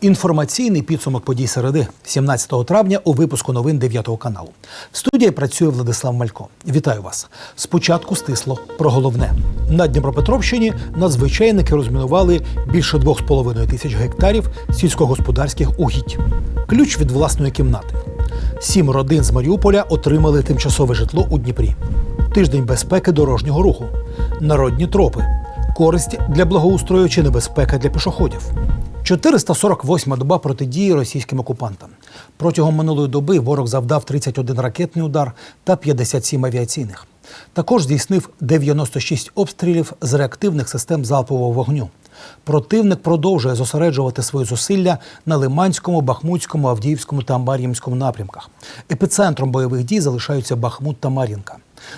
Інформаційний підсумок подій середи 17 травня у випуску новин 9 каналу. В студії працює Владислав Малько. Вітаю вас. Спочатку стисло про головне. На Дніпропетровщині надзвичайники розмінували більше 2,5 тисяч гектарів сільськогосподарських угідь. Ключ від власної кімнати. Сім родин з Маріуполя отримали тимчасове житло у Дніпрі. Тиждень безпеки дорожнього руху, народні тропи, користь для благоустрою чи небезпека для пішоходів. 448 доба протидії російським окупантам. Протягом минулої доби ворог завдав 31 ракетний удар та 57 авіаційних. Також здійснив 96 обстрілів з реактивних систем залпового вогню. Противник продовжує зосереджувати свої зусилля на Лиманському, Бахмутському, Авдіївському та Мар'їнському напрямках. Епіцентром бойових дій залишаються Бахмут та Мар'їнка.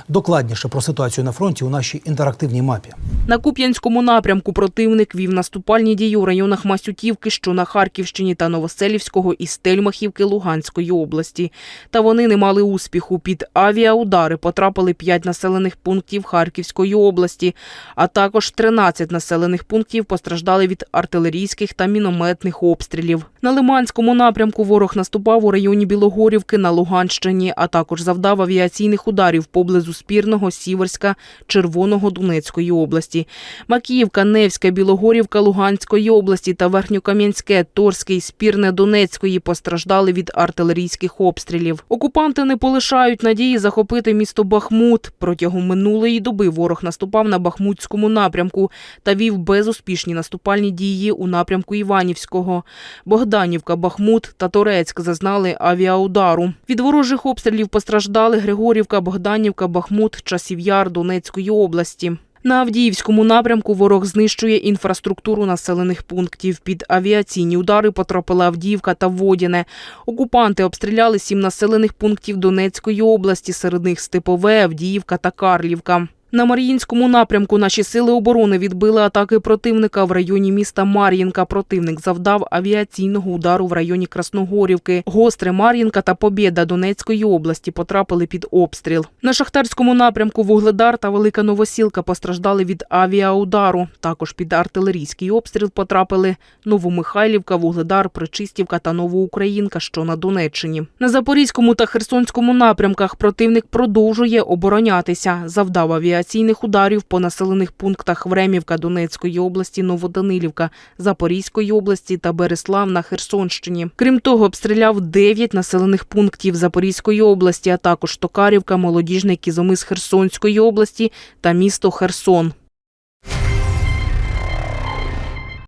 Докладніше про ситуацію на фронті у нашій інтерактивній мапі. На Куп'янському напрямку противник вів наступальні дії у районах Масютівки, що на Харківщині та Новоселівського і Стельмахівки Луганської області. Та вони не мали успіху. Під авіаудари потрапили 5 населених пунктів Харківської області, а також 13 населених пунктів постраждали від артилерійських та мінометних обстрілів. На Лиманському напрямку ворог наступав у районі Білогорівки на Луганщині, а також завдав авіаційних ударів поблизу Спірного, Сіверська, Червоного Донецької області. Макіївка, Невська, Білогорівка Луганської області та Верхньокам'янське, Торське і Спірне Донецької постраждали від артилерійських обстрілів. Окупанти не полишають надії захопити місто Бахмут. Протягом минулої доби ворог наступав на Бахмутському напрямку та вів безуспішні наступальні дії у напрямку Іванівського. Богданівка, Бахмут та Торецьк зазнали авіаудару. Від ворожих обстрілів постраждали Григорівка, Богданівка, Бахмут, Часів'яр Донецької області. На Авдіївському напрямку ворог знищує інфраструктуру населених пунктів. Під авіаційні удари потрапила Авдіївка та Водяне. Окупанти обстріляли сім населених пунктів Донецької області, серед них Степове, Авдіївка та Карлівка. На Мар'їнському напрямку наші сили оборони відбили атаки противника в районі міста Мар'їнка. Противник завдав авіаційного удару в районі Красногорівки. Гостре Мар'їнка та Побєда Донецької області потрапили під обстріл. На Шахтарському напрямку Вугледар та Велика Новосілка постраждали від авіаудару. Також під артилерійський обстріл потрапили Новомихайлівка, Вугледар, Причистівка та Новоукраїнка, що на Донеччині. На Запорізькому та Херсонському напрямках противник продовжує оборонятися. Завдав авіаційних ударів по населених пунктах Времівка Донецької області, Новоданилівка, Запорізької області та Береслав на Херсонщині. Крім того, обстріляв 9 населених пунктів Запорізької області, а також Токарівка, Молодіжний Кізомис Херсонської області та місто Херсон.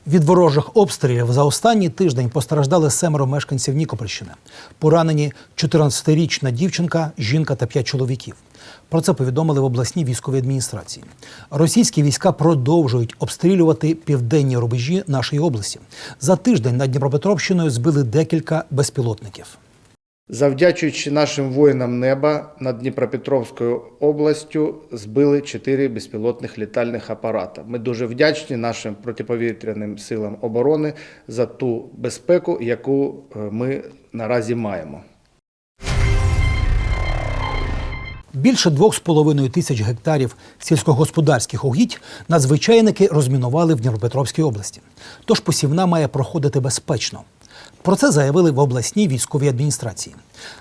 Від ворожих обстрілів за останній тиждень постраждали семеро мешканців Нікопольщини. Поранені 14-річна дівчинка, жінка та 5 чоловіків. Про це повідомили в обласній військовій адміністрації. Російські війська продовжують обстрілювати південні рубежі нашої області. За тиждень над Дніпропетровщиною збили декілька безпілотників. Завдячуючи нашим воїнам неба над Дніпропетровською областю збили чотири безпілотних літальних апарата. Ми дуже вдячні нашим протиповітряним силам оборони за ту безпеку, яку е, ми наразі маємо. Більше 2,5 тисяч гектарів сільськогосподарських угідь надзвичайники розмінували в Дніпропетровській області. Тож посівна має проходити безпечно. Про це заявили в обласній військовій адміністрації.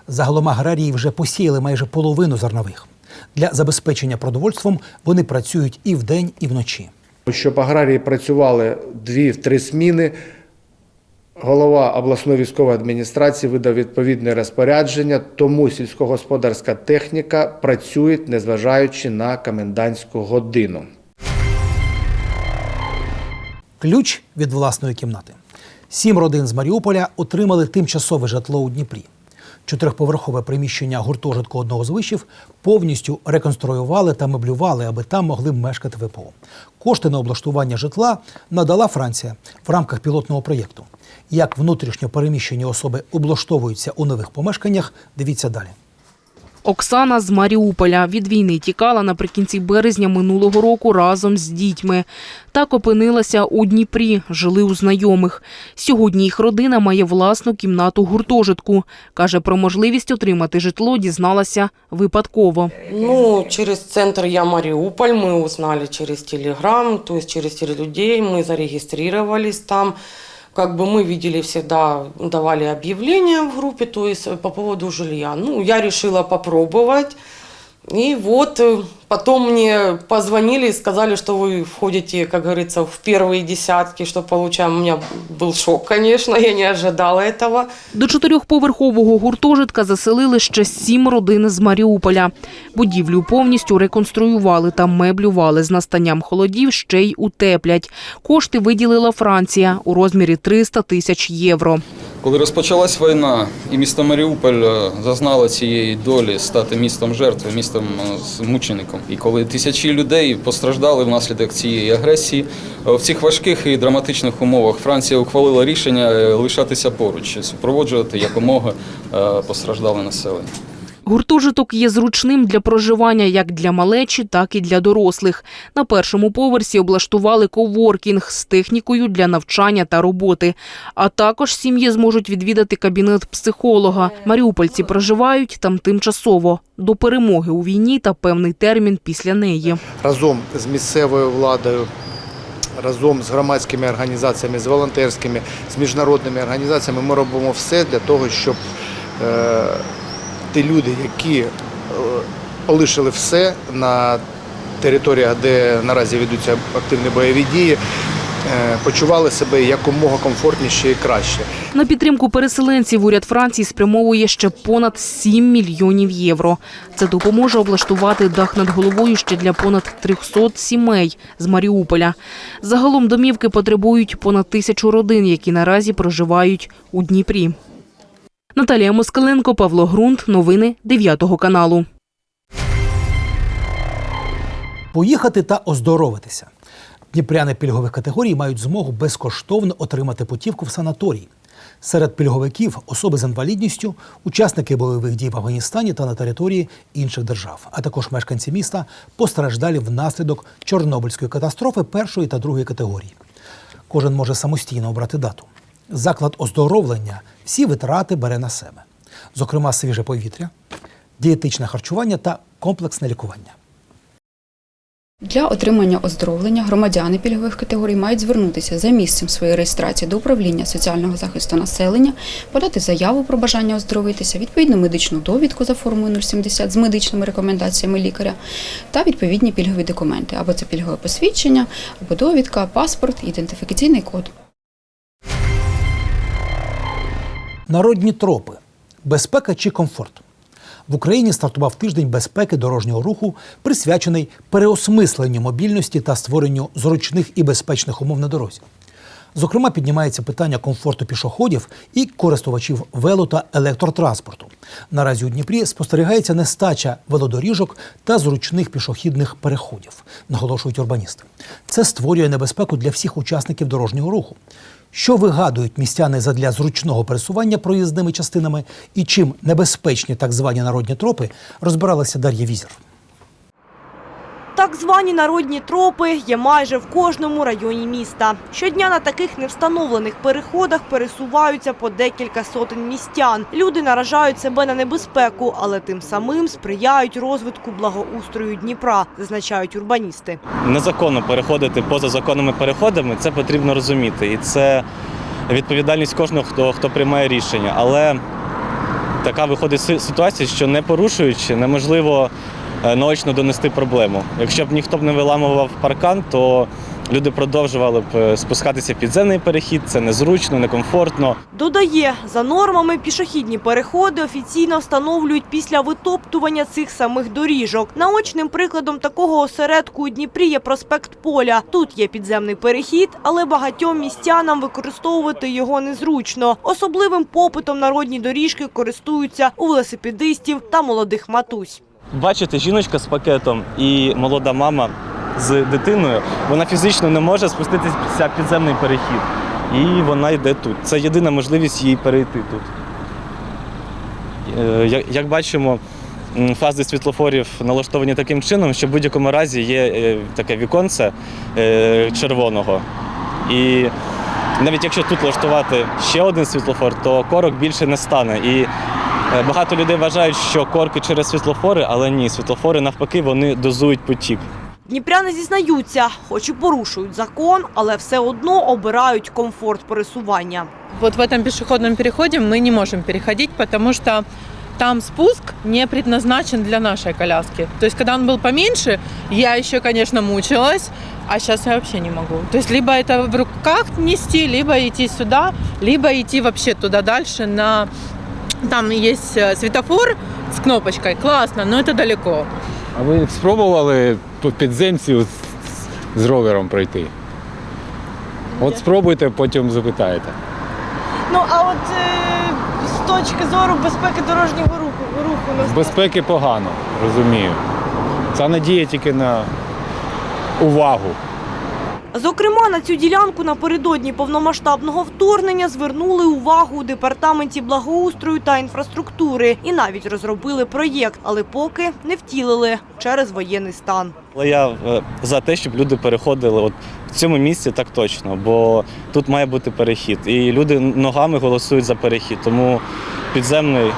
Загалом аграрії вже посіяли майже половину зернових. Для забезпечення продовольством вони працюють і вдень, і вночі. Щоб аграрії працювали дві-три сміни, голова обласної військової адміністрації видав відповідне розпорядження, тому сільськогосподарська техніка працює, незважаючи на комендантську годину. Ключ від власної кімнати. Сім родин з Маріуполя отримали тимчасове житло у Дніпрі. Чотирьохповерхове приміщення гуртожитку одного з вишів повністю реконструювали та меблювали, аби там могли мешкати ВПО. Кошти на облаштування житла надала Франція в рамках пілотного проєкту. Як внутрішньо переміщені особи облаштовуються у нових помешканнях, дивіться далі. Оксана з Маріуполя від війни тікала наприкінці березня минулого року разом з дітьми. Так опинилася у Дніпрі, жили у знайомих. Сьогодні їх родина має власну кімнату гуртожитку. Каже, про можливість отримати житло дізналася випадково. Ну, через центр «Я Мариуполь» мы узнали через Телеграм, то через людей, мы зарегистрировались там Как бы мы видели всегда, давали объявления в группе, то есть э, по поводу жилья. Ну, я решила попробовать. И вот э, потом мне позвонили и сказали, что вы входите, как говорится, в первые десятки, что получаем. У меня был шок, конечно, я не ожидала этого. До чотирьохповерхового гуртожитка заселили ще сім родин з Маріуполя. Будівлю повністю реконструювали та меблювали. З настанням холодів ще й утеплять. Кошти виділила Франція у розмірі 300 тисяч євро. Коли розпочалась війна, і місто Маріуполь е, зазнало цієї долі стати містом жертви, містом е, мучеником. І коли тисячі людей постраждали внаслідок цієї агресії, е, в цих важких і драматичних умовах Франція ухвалила рішення лишатися поруч, супроводжувати якомога постраждале населення. Гуртожиток є зручним для проживання як для малечі, так і для дорослих. На першому поверсі облаштували коворкінг з технікою для навчання та роботи. А також сім'ї зможуть відвідати кабінет психолога. Маріупольці проживають там тимчасово до перемоги у війні та певний термін після неї. разом з місцевою владою, разом з громадськими організаціями, з волонтерськими, з міжнародними організаціями ми робимо все для того, щоб е, ті люди, які е, полишили все на територіях, де наразі ведуться активні бойові дії, е, почували себе якомога комфортніше і краще. На підтримку переселенців уряд Франції спрямовує ще понад 7 мільйонів євро. Це допоможе облаштувати дах над головою ще для понад 300 сімей з Маріуполя. Загалом домівки потребують понад тисячу родин, які наразі проживають у Дніпрі. Наталія Москаленко, Павло Грунт. Новини 9 каналу. Поїхати та оздоровитися. Дніпряни пільгових категорій мають змогу безкоштовно отримати путівку в санаторій. Серед пільговиків особи з інвалідністю, учасники бойових дій в Афганістані та на території інших держав, а також мешканці міста постраждалі внаслідок Чорнобильської катастрофи першої та другої категорії. Кожен може самостійно обрати дату. Заклад оздоровлення всі витрати бере на себе, зокрема свіже повітря, дієтичне харчування та комплексне лікування. Для отримання оздоровлення громадяни пільгових категорій мають звернутися за місцем своєї реєстрації до управління соціального захисту населення, подати заяву про бажання оздоровитися, відповідну медичну довідку за формою 070 з медичними рекомендаціями лікаря та відповідні пільгові документи або це пільгове посвідчення, або довідка, паспорт, ідентифікаційний код. Народні тропи безпека чи комфорт. В Україні стартував тиждень безпеки дорожнього руху, присвячений переосмисленню мобільності та створенню зручних і безпечних умов на дорозі. Зокрема, піднімається питання комфорту пішоходів і користувачів вело та електротранспорту. Наразі у Дніпрі спостерігається нестача велодоріжок та зручних пішохідних переходів, наголошують урбаністи. Це створює небезпеку для всіх учасників дорожнього руху. Що вигадують містяни задля зручного пересування проїзними частинами і чим небезпечні так звані народні тропи, розбиралася Дар'я Візер. Так звані народні тропи є майже в кожному районі міста. Щодня на таких невстановлених переходах пересуваються по декілька сотень містян. Люди наражають себе на небезпеку, але тим самим сприяють розвитку благоустрою Дніпра, зазначають урбаністи. незаконно переходити поза законними переходами, це потрібно розуміти. І це відповідальність кожного, хто, хто приймає рішення. Але така виходить си- ситуація, що не порушуючи, неможливо наочно донести проблему. Якщо б ніхто б не виламував паркан, то люди продовжували б е, спускатися в підземний перехід, це незручно, некомфортно. Додає, за нормами пішохідні переходи офіційно встановлюють після витоптування цих самих доріжок. Наочним прикладом такого осередку у Дніпрі є проспект Поля. Тут є підземний перехід, але багатьом містянам використовувати його незручно. Особливим попитом народні доріжки користуються у велосипедистів та молодих матусь. Бачите, жіночка з пакетом і молода мама з дитиною, вона фізично не може спуститися підземний перехід. І вона йде тут. Це єдина можливість їй перейти тут. Е, Як, бачимо, фази світлофорів налаштовані таким чином, що в будь-якому разі є е, таке віконце е, червоного. І навіть якщо тут влаштувати ще один світлофор, то корок більше не стане. І багато людей вважають, що корки через світлофори, але ні, світлофори навпаки вони дозують потік. Дніпряни зізнаються, хоч і порушують закон, але все одно обирають комфорт пересування. Вот в этом пешеходном переходе мы не можем переходить, потому что там спуск не предназначен для нашей коляски. То есть, когда он был поменьше, я еще, конечно, мучилась, а сейчас я вообще не могу. То есть, либо это в руках нести, либо идти сюда, либо идти вообще туда дальше на... там есть э, светофор с кнопочкой, классно, но это далеко. А ви спробували по підземці з, з ровером пройти? От спробуйте, потім запитаєте. Ну а от з точки зору безпеки дорожнього руху руху З безпеки погано, розумію. Це надія тільки на увагу. Зокрема, на цю ділянку напередодні повномасштабного вторгнення звернули увагу у департаменті благоустрою та інфраструктури і навіть розробили проєкт, але поки не втілили через воєнний стан. Я е, за те, щоб люди переходили от в цьому місці так точно, бо тут має бути перехід. І люди ногами голосують за перехід. Тому підземний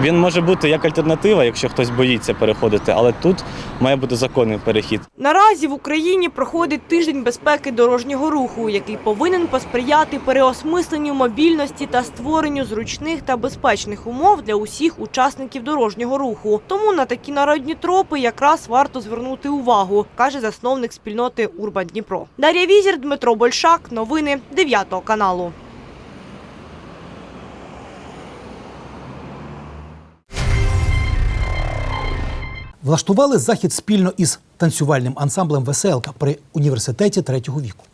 він може бути як альтернатива, якщо хтось боїться переходити, але тут має бути законний перехід. Наразі в Україні проходить тиждень безпеки дорожнього руху, який повинен посприяти переосмисленню мобільності та створенню зручних та безпечних умов для усіх учасників дорожнього руху. Тому на такі народні тропи якраз варто звернути увагу, каже засновник спільноти Урбан Дніпро. Дар'я Візір, Дмитро Большак. Новини 9 каналу. Влаштували захід спільно із танцювальним ансамблем Веселка при університеті третього віку.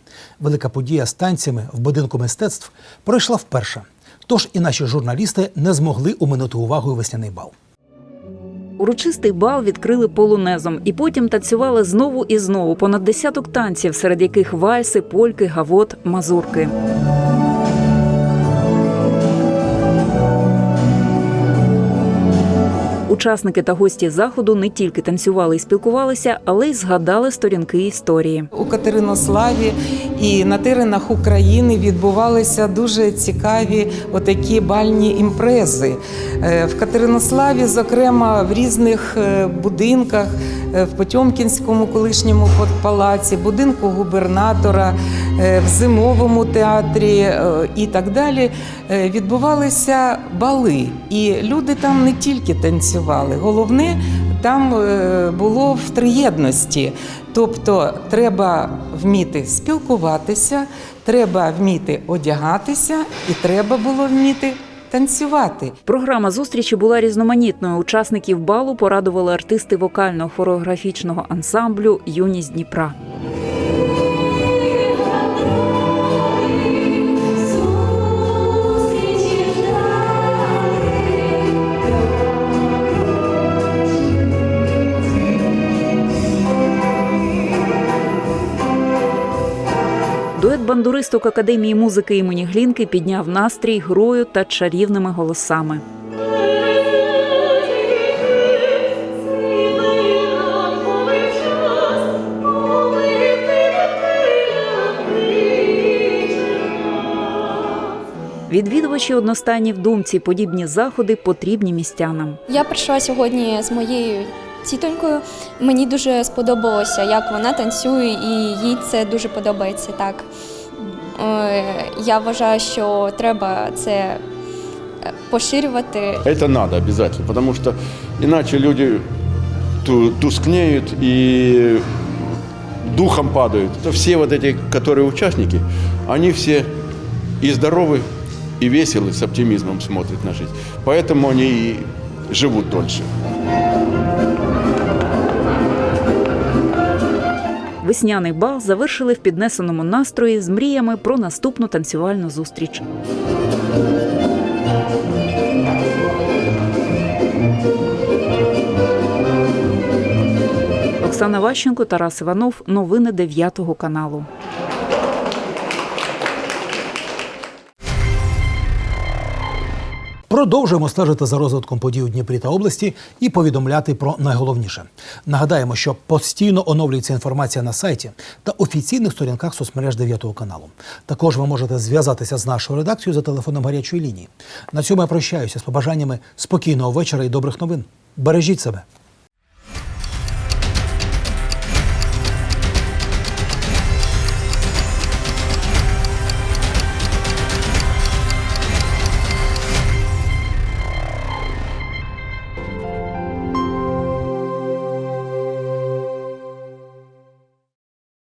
Велика подія з танцями в будинку мистецтв пройшла вперше. Тож і наші журналісти не змогли уминути увагою весняний бал. Урочистий бал відкрили полонезом і потім танцювали знову і знову понад десяток танців, серед яких вальси, польки, гавот, мазурки. Учасники та гості заходу не тільки танцювали і спілкувалися, але й згадали сторінки історії. У Катеринославі і на теренах України відбувалися дуже цікаві отакі бальні імпрези. Е, В Катеринославі, зокрема, в різних е, будинках, е, в Потьомкінському колишньому палаці, будинку губернатора, в зимовому театрі е, і так далі, е, відбувалися бали. І люди там не тільки танцювали. Головне, там е, було в триєдності. Тобто треба вміти спілкуватися, треба вміти одягатися, і треба було вміти танцювати. Програма зустрічі була різноманітною. Учасників балу порадували артисти вокально-хореографічного ансамблю Юність Дніпра. Дует бандуристок Академії музики імені Глінки підняв настрій грою та чарівними голосами. Відвідувачі одностайні в думці, подібні заходи потрібні містянам. Я прийшла сьогодні з моєю тітонькою. Мені дуже сподобалося, як вона танцює, і їй це дуже подобається. Так Е, я вважаю, що треба це е, поширювати. Это надо обязательно, потому что иначе люди ту- тускнеют и духом падают. То все вот эти, которые участники, они все и здоровы, и веселы, с оптимизмом смотрят на жизнь. Поэтому они и живут дольше. Весняний бал завершили в піднесеному настрої з мріями про наступну танцювальну зустріч. Оксана Ващенко, Тарас Іванов. Новини 9 каналу. Продовжуємо стежити за розвитком подій у Дніпрі та області і повідомляти про найголовніше. Нагадаємо, що постійно оновлюється інформація на сайті та офіційних сторінках соцмереж 9 каналу. Також ви можете зв'язатися з нашою редакцією за телефоном гарячої лінії. На цьому я прощаюся з побажаннями спокійного вечора і добрих новин. Бережіть себе.